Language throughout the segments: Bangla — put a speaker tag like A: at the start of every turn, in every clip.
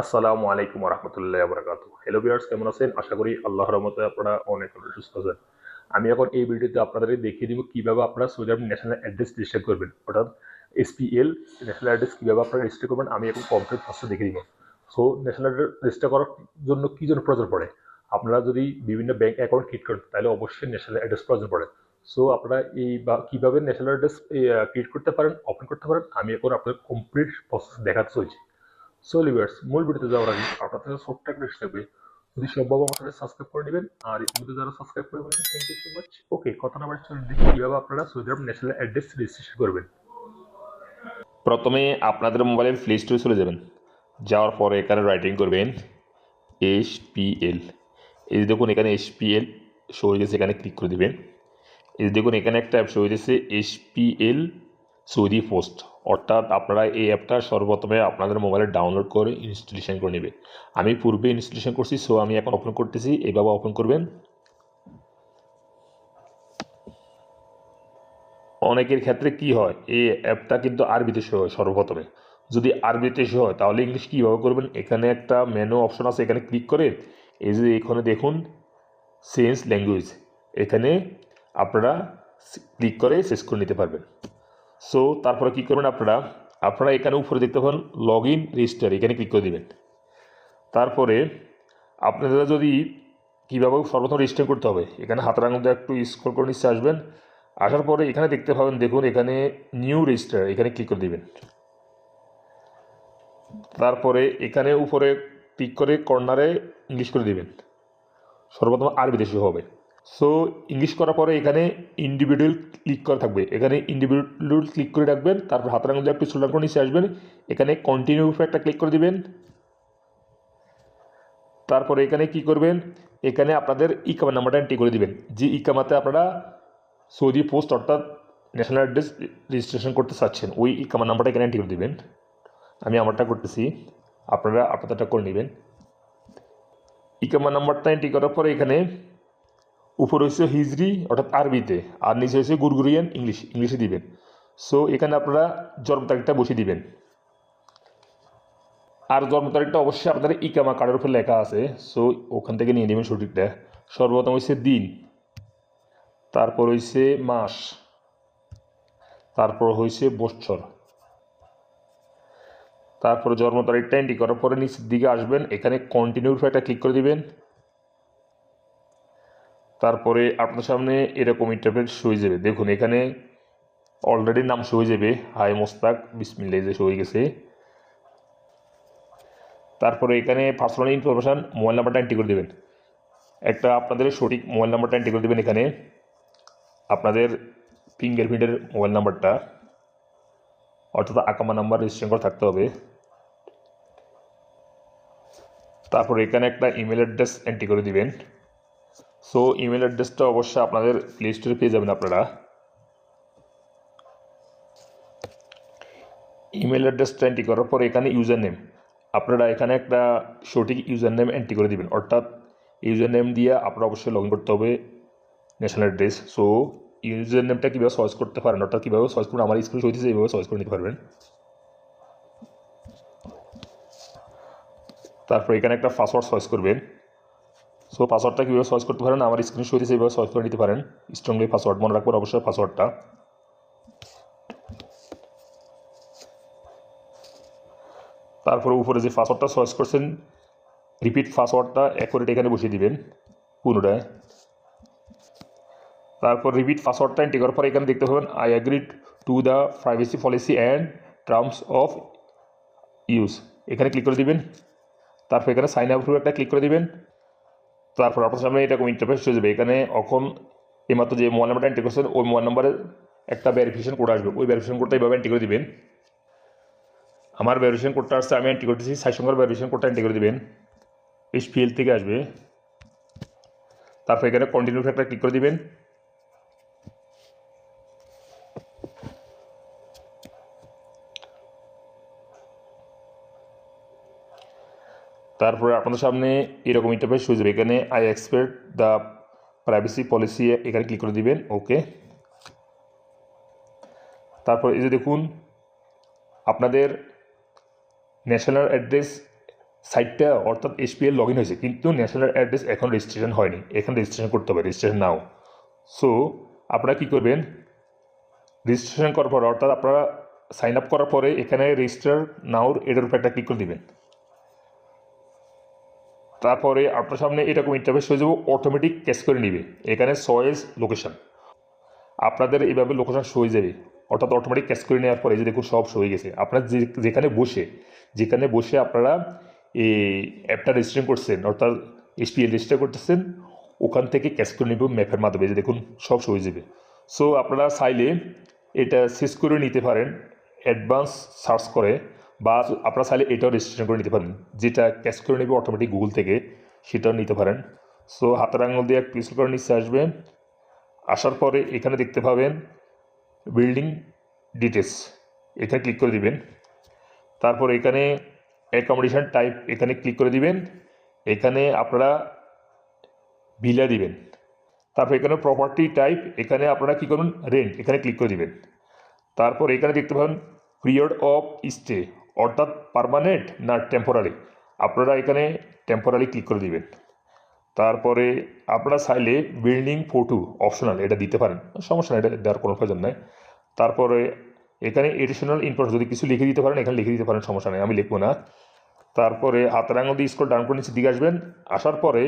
A: আসসালামু আলাইকুম রহমতুল্লাহ বরকাত হ্যালো বিয়ার্স কেমন আছেন? আশা করি আল্লাহ রহমতে আপনারা অনেক অনেক সুস্থ আছেন। আমি এখন এই ভিডিওতে আপনাদের দেখিয়ে দিব কীভাবে আপনারা Saudi Arab national address register করবেন। অর্থাৎ এসপিএল ন্যাশনাল অ্যাড্রেস কীভাবে আপনারা রেজিস্টার করবেন, আমি এখন কমপ্লিট প্রসেস দেখিয়ে দিব। সো ন্যাশনাল অ্যাড্রেস রেজিস্টার করার জন্য কী জন্য প্রয়োজন পড়ে? আপনারা যদি বিভিন্ন ব্যাংক অ্যাকাউন্ট ক্রিয়েট করেন, তাহলে অবশ্যই ন্যাশনাল অ্যাড্রেস প্রয়োজন পড়ে। সো আপনারা এই বা কীভাবে ন্যাশনাল অ্যাড্রেস ক্রিয়েট করতে পারেন ওপেন করতে পারেন, আমি এখন আপনাদের কমপ্লিট প্রসেস দেখাতে চলছি। সো মূল ভিডিওতে যাওয়ার আগে আপনার কাছে ছোট্ট একটা থাকবে যদি সম্ভব আমার সাবস্ক্রাইব করে নেবেন। আর ইতিমধ্যে যারা সাবস্ক্রাইব করে বলেছেন thank you so much okay কথা না বাড়ি চলুন দেখি কীভাবে আপনারা Saudi Arab national address registration করবেন।
B: প্রথমে আপনাদের মোবাইলের প্লে স্টোরে চলে যাবেন। যাওয়ার পরে এখানে রাইটিং করবেন এস পি এল এই যে দেখুন, এখানে এস পি এল শো হয়ে গেছে, এখানে ক্লিক করে দিবেন। এই যে দেখুন, এখানে একটা অ্যাপ শো হয়ে গেছে S P L Saudi post. অর্থাৎ আপনারা এই অ্যাপটা সর্বপ্রথমে আপনাদের মোবাইলে ডাউনলোড করে ইনস্টলেশন করে নেবে আমি পূর্বে ইনস্টলেশন করছি, সো আমি এখন ওপেন করতেছি। এইভাবে ওপেন করবেন। অনেকের ক্ষেত্রে কি হয়, এই অ্যাপটা কিন্তু আরবিতে শো হয় সর্বপ্রথমে। যদি আরবিতে শো হয়, তাহলে ইংলিশ কীভাবে করবেন? এখানে একটা মেনু অপশন আছে, এখানে ক্লিক করে এই যে এখানে দেখুন চেঞ্জ ল্যাঙ্গুয়েজ এখানে আপনারা ক্লিক করে শেষ করে নিতে পারবেন। সো তারপরে কী করবেন আপনারা? আপনারা এখানে উপরে দেখতে পান লগ ইন রেজিস্টার এখানে ক্লিক করে দেবেন। তারপরে আপনারা যদি কীভাবে সর্বপ্রথম রেজিস্টার করতে হবে, এখানে হাতের আঙুল একটু স্ক্রল করে নিচে আসবেন। আসার পরে এখানে দেখতে পাবেন, দেখুন এখানে নিউ রেজিস্টার এখানে ক্লিক করে দিবেন। তারপরে এখানে উপরে ক্লিক করে কর্নারে ইংলিশ করে দেবেন। সর্বপ্রথম আরবিতে শুরু হবে। সো ইংলিশ করার পরে এখানে ইন্ডিভিজুয়াল ক্লিক করা থাকবে। এখানে ইন্ডিভিজুয়াল ক্লিক করে রাখবেন, তারপর হাতের আঙুল একটু সোলার করে নিচে আসবেন। এখানে কন্টিনিউ একটা ক্লিক করে দিবেন। তারপরে এখানে কি করবেন? এখানে আপনাদের ইকামা নাম্বারটা এন্ট্রি করে দিবেন। যে ইকামাতে আপনারা সৌদি পোস্ট অর্থাৎ ন্যাশনাল অ্যাড্রেস রেজিস্ট্রেশন করতে চাচ্ছেন, ওই ইকামা নাম্বারটা এখানে এন্ট্রি করে দিবেন। আমি আমারটা করতেছি। আপনারা আপনাদেরটা করে নেবেন। ইকামা নাম্বারটা এন্ট্রি করার পরে এখানে উপরে হচ্ছে হিজরি, অর্থাৎ আরবিতে, আর নিচে হচ্ছে গুরগুরিয়ান ইংলিশ, ইংলিশে দিবেন। সো এখানে আপনারা জন্ম তারিখটা বসিয়ে দিবেন। আর জন্ম তারিখটা অবশ্যই আপনাদের ইকামা কার্ডের উপর লেখা আছে। সো ওখান থেকে নিয়ে নেবেন সঠিকটা। সর্বপ্রথম হচ্ছে দিন, তারপর হইছে মাস, তারপর হইছে বৎসর তারপরে জন্ম তারিখটা এন্ট্রি করার পরে নিচের দিকে আসবেন, এখানে কন্টিনিউর একটা ক্লিক করে দিবেন। তারপরে আপনার সামনে এরকম ইন্টারপ্রেট শো হয়ে যাবে। দেখুন, এখানে অলরেডি নাম হয়ে যাবে। হাই মোস্তাক বিসমিল্লা যে হয়ে গেছে। তারপরে এখানে পার্সোনাল ইনফরমেশান মোবাইল নাম্বারটা এন্ট্রি করে দেবেন। একটা আপনাদের সঠিক মোবাইল নাম্বারটা এন্ট্রি করে দেবেন এখানে। আপনাদের ফিঙ্গারপ্রিন্টের মোবাইল নাম্বারটা অর্থাৎ আকামা নাম্বার রেজিস্ট্রেশন করে থাকতে হবে। তারপর এখানে একটা ইমেল অ্যাড্রেস এন্ট্রি করে দিবেন। সো ইমেল অ্যাড্রেসটা অবশ্যই আপনাদের প্লে স্টোরে পেয়ে যাবেন আপনারা। ইমেল অ্যাড্রেসটা এন্ট্রি করার পর এখানে ইউজার নেম আপনারা এখানে একটা সঠিক ইউজার নেম এন্ট্রি করে দিবেন। অর্থাৎ ইউজার নেম দিয়ে আপনারা অবশ্যই লগ করতে হবে ন্যাশনাল অ্যাড্রেস সো ইউজার নেমটা কীভাবে সয়েস করতে পারেন? অর্থাৎ কীভাবে সয়েস করুন? আমার স্ক্রিন হইতেছে এইভাবে সয়েস করে নিতে পারবেন। তারপর এখানে একটা পাসওয়ার্ড সয়েস করবেন। সো পাসওয়ার্ডটা কীভাবে সয়েস করতে পারেন? আমার স্ক্রিন হইতেছে এইভাবে সয়েস করে নিতে পারেন। স্ট্রংলি পাসওয়ার্ড মনে রাখবেন অবশ্যই পাসওয়ার্ডটা তারপরে উপরে যে পাসওয়ার্ডটা সয়েস করছেন রিপিট পাসওয়ার্ডটা অ্যাকুরেট এখানে বসিয়ে দিবেন, পুনরায়। তারপর রিপিট পাসওয়ার্ডটা এন্ট্রি করার পর এখানে দেখতে পাবেন I agreed to the privacy policy and terms of use এখানে ক্লিক করে দিবেন। তারপর এখানে সাইন আপ একটা ক্লিক করে দিবেন। তারপর আপনার সামনে এটা ইন্টারফেস হয়ে যাবে। এখানে এখন এইমাত্র যে মোবাইল নাম্বারটা এন্ট্রি করছেন, ওই মোবাইল নাম্বারে একটা ভেরিফিকেশন কোড আসবে। ওই ভেরিফিকেশন কোডটা এইভাবে এন্ট্রি করে দেবেন। আমার ভেরিফিকেশন কোডটা আসছে, আমি এন্ট্রি করতেছি সাই সঙ্গে ভেরিফিকেশন কোডটা এন্ট্রি করে দেবেন। এই ফিল্ড থেকে আসবে। তারপর এখানে কন্টিনিউ ফ্যাক্টর ক্লিক করে দিবেন। তারপরে আপনাদের সামনে এরকম ইন্টারফেস হয়ে যাবে। এখানে I expect the privacy policy এখানে ক্লিক করে দিবেন ওকে তারপর এই যে দেখুন, আপনাদের ন্যাশনাল অ্যাড্রেস সাইটটা অর্থাৎ এসপিএল লগ ইন হয়েছে, কিন্তু ন্যাশনাল অ্যাড্রেস এখন রেজিস্ট্রেশন হয়নি। এখানে রেজিস্ট্রেশন করতে হবে রেজিস্ট্রেশন নাও সো আপনারা কী করবেন? রেজিস্ট্রেশন করার পর, অর্থাৎ আপনারা সাইন আপ করার পরে এখানে রেজিস্টার নাওর এটার উপর একটা ক্লিক করে দিবেন। তারপরে আপনার সামনে এরকম ইন্টারফেস হয়ে যাবে অটোমেটিক ক্যাশ করে নিবে। এখানে সয়েজ লোকেশান আপনাদের এইভাবে লোকেশন হয়ে যাবে। অর্থাৎ অটোমেটিক ক্যাশ করে নেওয়ার পরে যে দেখুন সব শো হয়ে গেছে। আপনার যেখানে বসে যেখানে বসে আপনারা এই অ্যাপটা রেজিস্ট্রেশন করছেন, অর্থাৎ এসপিএল রেজিস্টার করতেছেন, ওখান থেকে ক্যাশ করে নেব ম্যাপের মাধ্যমে। যে দেখুন সব শো হয়ে যাবে। সো আপনারা চাইলে এটা শেষ করে নিতে পারেন অ্যাডভান্স সার্চ করে। বা আপনারা চাইলে এটাও রেজিস্ট্রেশন করে নিতে পারেন। যেটা ক্যাশ করে নেবে অটোমেটিক গুগল থেকে, সেটাও নিতে পারেন। সো হাতের আঙুল দিয়ে ক্লিক করে নিচে আসবেন আসার পরে এখানে দেখতে পাবেন বিল্ডিং ডিটেলস এখানে ক্লিক করে দিবেন। তারপর এখানে অ্যাকোমোডেশন টাইপ এখানে ক্লিক করে দিবেন। এখানে আপনারা ভিলা দিবেন। তারপর এখানে প্রপার্টি টাইপ এখানে আপনারা কী করুন রেন্ট এখানে ক্লিক করে দিবেন। তারপর এখানে দেখতে পাবেন পিরিয়ড অফ স্টে অর্থাৎ পারমানেন্ট না টেম্পোরারি আপনারা এখানে টেম্পোরারি ক্লিক করে দিবেন। তারপরে আপনারা চাইলে বিল্ডিং ফটো অপশনাল এটা দিতে পারেন। সমস্যা নেই, এটা দেওয়ার কোনো প্রয়োজন নেই। তারপরে এখানে এডিশনাল ইনফরমেশন যদি কিছু লিখে দিতে পারেন, এখানে লিখে দিতে পারেন, সমস্যা নেই, আমি লিখব না। তারপরে হাতের আঙুল দিয়ে স্কুল ডাউন করে নিচে দিকে আসবেন। আসার পরে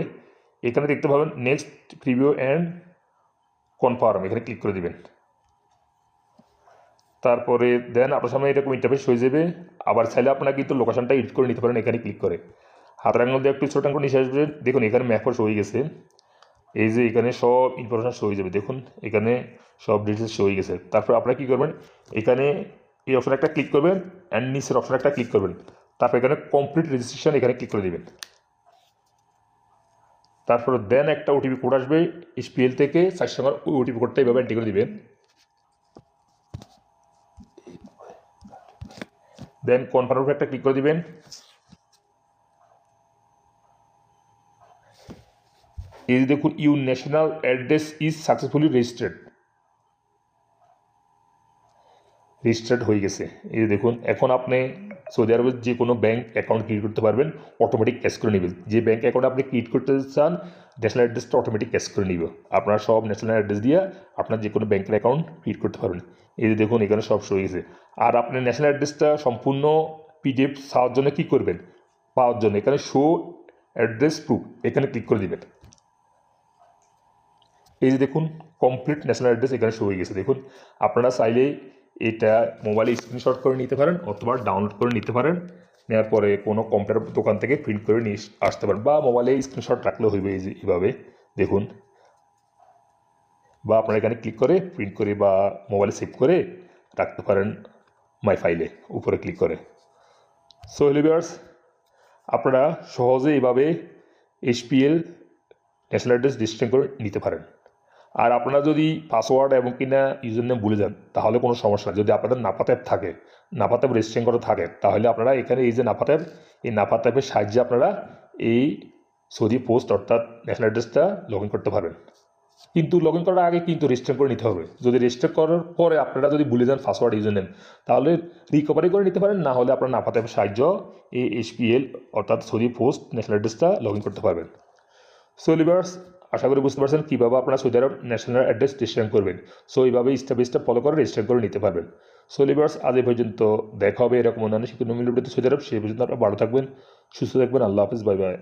B: এখানে দেখতে পাবেন নেক্সট প্রিভিউ অ্যান্ড কনফার্ম এখানে ক্লিক করে দিবেন। তারপরে দেন আপনার সামনে এরকম ইন্টারফেস হয়ে যাবে। আবার চাইলে আপনারা কিন্তু লোকেশনটা এডিট করে নিতে পারেন এখানে ক্লিক করে। হাতের আঙুল দিয়ে একটু ছোট করে নিচে আসবেন দেখুন, এখানে ম্যাপও শো হয়ে গেছে। এই যে এখানে সব ইনফরমেশন শো হয়ে যাবে। দেখুন, এখানে সব ডিটেলস শো হয়ে গেছে। তারপর আপনারা কী করবেন? এখানে এই অপশন একটা ক্লিক করবেন অ্যান্ড নিচের অপশন একটা ক্লিক করবেন। তারপর এখানে কমপ্লিট রেজিস্ট্রেশন এখানে ক্লিক করে দেবেন। তারপর দেন একটা ওটিপি কোড আসবে। এসপিএল থেকে চার সঙ্গে ওই ওটিপি কোডটা এইভাবে এন্ট্রি করে দিবেন। দেন কনফার্ম উপরে একটা ক্লিক করে দিবেন? এই দেখুন, you national address is successfully registered. Registered হয়ে গেছে। এই যে দেখুন, এখন আপনি সৌদি আরবের যে কোনো ব্যাঙ্ক অ্যাকাউন্ট ক্রিয়েট করতে পারবেন অটোমেটিক ক্যাশ করে নেবেন যে ব্যাঙ্ক অ্যাকাউন্ট আপনি ক্রিয়েট করতে চান ন্যাশনাল অ্যাড্রেসটা অটোমেটিক ক্যাশ করে নিবে। আপনার সব ন্যাশনাল অ্যাড্রেস দিয়ে আপনার যে কোনো ব্যাংকের অ্যাকাউন্ট ক্রিয়েট করতে পারবেন। এই যে দেখুন, এখানে সব হয়ে গেছে আর আপনি ন্যাশনাল অ্যাড্রেসটা সম্পূর্ণ পিডিএফ পাওয়ার জন্য কী করবেন? পাওয়ার জন্য। এখানে শো অ্যাড্রেস প্রুফ এখানে ক্লিক করে দিবেন। এই যে দেখুন কমপ্লিট ন্যাশনাল অ্যাড্রেস এখানে শো হয়ে গেছে। দেখুন, আপনারা চাইলে এটা মোবাইলে স্ক্রিনশট করে নিতে পারেন অথবা ডাউনলোড করে নিতে পারেন। নেওয়ার পরে কোনো কম্পিউটার দোকান থেকে প্রিন্ট করে নিয়ে আসতে পারেন বা মোবাইলে স্ক্রিনশট রাখলে হইবে এইভাবে। দেখুন। বা আপনারা এখানে ক্লিক করে প্রিন্ট করে বা মোবাইলে সেভ করে রাখতে পারেন মাই ফাইলে উপরে ক্লিক করে। সো লিভার্স আপনারা সহজে এইভাবে এইচপিএল ন্যাশনাল অ্যাড্রেস ডিস্ট্রিং করে নিতে পারেন। আর আপনারা যদি পাসওয়ার্ড এবং কিনা ইউজার নেম ভুলে যান, তাহলে কোনো সমস্যা নেই। যদি আপনাদের নাপাত অ্যাপ থাকে নাপাত অ্যাপ রেজিস্ট্রেশন করা থাকে, তাহলে আপনারা এখানে এই যে নাপাত অ্যাপ এই নাপাত অ্যাপের সাহায্যে আপনারা এই সৌদি পোস্ট অর্থাৎ ন্যাশনাল অ্যাড্রেসটা লগ ইন করতে পারবেন। কিন্তু লগ ইন করার আগে কিন্তু রেজিস্টার করে নিতে হবে। যদি রেজিস্টার করার পরে আপনারা যদি ভুলে যান পাসওয়ার্ড ইউজার নেম তাহলে রিকভারি করে নিতে পারেন, না হলে আপনার নাপাত সাহায্য এই এইচপিএল অর্থাৎ সৌদি পোস্ট ন্যাশনাল অ্যাড্রেসটা লগ ইন করতে পারবেন। সো লিভার্স আশা করি বুঝতে পারছেন কীভাবে আপনারা Saudi Arab national address registration করবেন। সো এইভাবে স্টেপ বাই স্টেপ ফলো করে রেজিস্ট্রেশন করে নিতে পারবেন। সো লিভার্স আজ এই পর্যন্ত দেখা হবে এরকম অন্যান্য শিক্ষণ মিলিয়ে সৌদি আরব সেই পর্যন্ত আপনারা ভালো থাকবেন, সুস্থ থাকবেন। আল্লাহ হাফিজ বাই বাই